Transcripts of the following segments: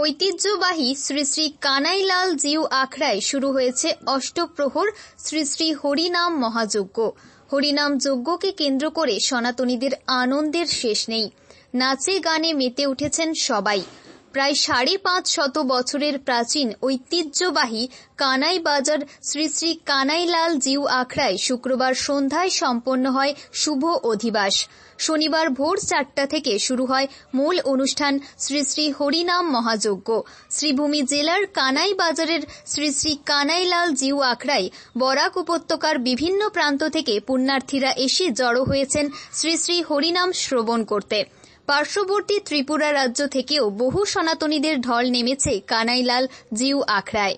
ঐতিহ্যবাহী শ্রী শ্রী কানাইলাল জিউ আখড়ায় শুরু হয়েছে অষ্টপ্রহর শ্রী শ্রী হরিনাম মহাযজ্ঞ। হরিনাম যজ্ঞকে কেন্দ্র করে সনাতনীদের আনন্দের শেষ নেই। নাচে গানে মেতে উঠেছেন সবাই। প্রায় সাড়ে পাঁচ শত বছরের প্রাচীন ঐতিহ্যবাহী কানাই বাজার শ্রী শ্রী কানাইলাল জিউ আখড়ায় শুক্রবার সন্ধ্যায় সম্পন্ন হয় শুভ অধিবাস। শনিবার ভোর চারটা থেকে শুরু হয় মূল অনুষ্ঠান শ্রী শ্রী হরিনাম মহাযজ্ঞ। শ্রীভূমি জেলার কানাই বাজারের শ্রী শ্রী কানাইলাল জিউ আখড়ায় বরাক উপত্যকার বিভিন্ন প্রান্ত থেকে পুণ্যার্থীরা এসে জড়ো হয়েছেন শ্রী শ্রী হরিনাম শ্রবণ করতে। পার্শ্ববর্তী ত্রিপুরা রাজ্য থেকেও বহু সনাতনীদের ঢল নেমেছে কানাইলাল জিউ আখড়ায়।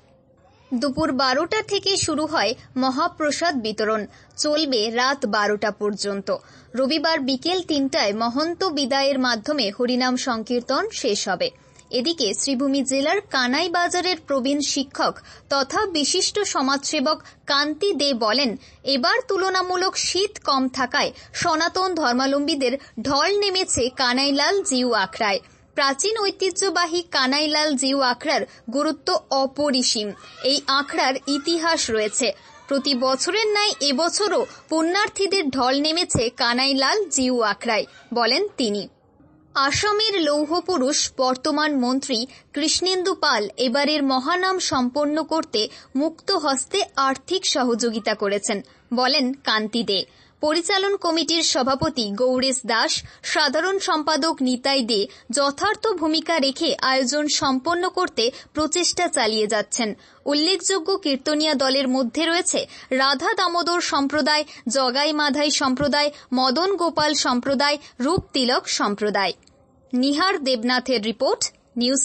দুপুর বারোটা থেকে শুরু হয় মহাপ্রসাদ বিতরণ। চলবে রাত বারোটা পর্যন্ত। রবিবার বিকেল তিনটায় মহন্ত বিদায়ের মাধ্যমে হরিনাম সংকীর্তন শেষ হবে। এদিকে শ্রীভূমি জেলার কানাই বাজারের প্রবীণ শিক্ষক তথা বিশিষ্ট সমাজসেবক কান্তি দে বলেন, এবার তুলনামূলক শীত কম থাকায় সনাতন ধর্মাবলম্বীদের ঢল নেমেছে কানাইলাল জিউ আখড়ায়। প্রাচীন ঐতিহ্যবাহী কানাইলাল জিউ আখড়ার গুরুত্ব অপরিসীম। এই আখড়ার ইতিহাস রয়েছে। প্রতি বছরের ন্যায় এবছরও পুণ্যার্থীদের ঢল নেমেছে কানাইলাল জিউ আখড়ায়, বলেন তিনি। আসামের লৌহপুরুষ বর্তমান মন্ত্রী কৃষ্ণেন্দু পাল এবারের মহানাম সম্পন্ন করতে মুক্ত হস্তে আর্থিক সহযোগিতা করেছেন, বলেন কান্তি দে। পরিচালন কমিটির সভাপতি গৌরেশ দাস, সাধারণ সম্পাদক নিতাই দে যথার্থ ভূমিকা রেখে আয়োজন সম্পন্ন করতে প্রচেষ্টা চালিয়ে যাচ্ছেন। উল্লেখযোগ্য কীর্তনিয়া দলের মধ্যে রয়েছে রাধা দামোদর সম্প্রদায়, জগাই মাধাই সম্প্রদায়, মদন গোপাল সম্প্রদায় রূপ তিলক সম্প্রদায়। Nihar দেবনাথের report, news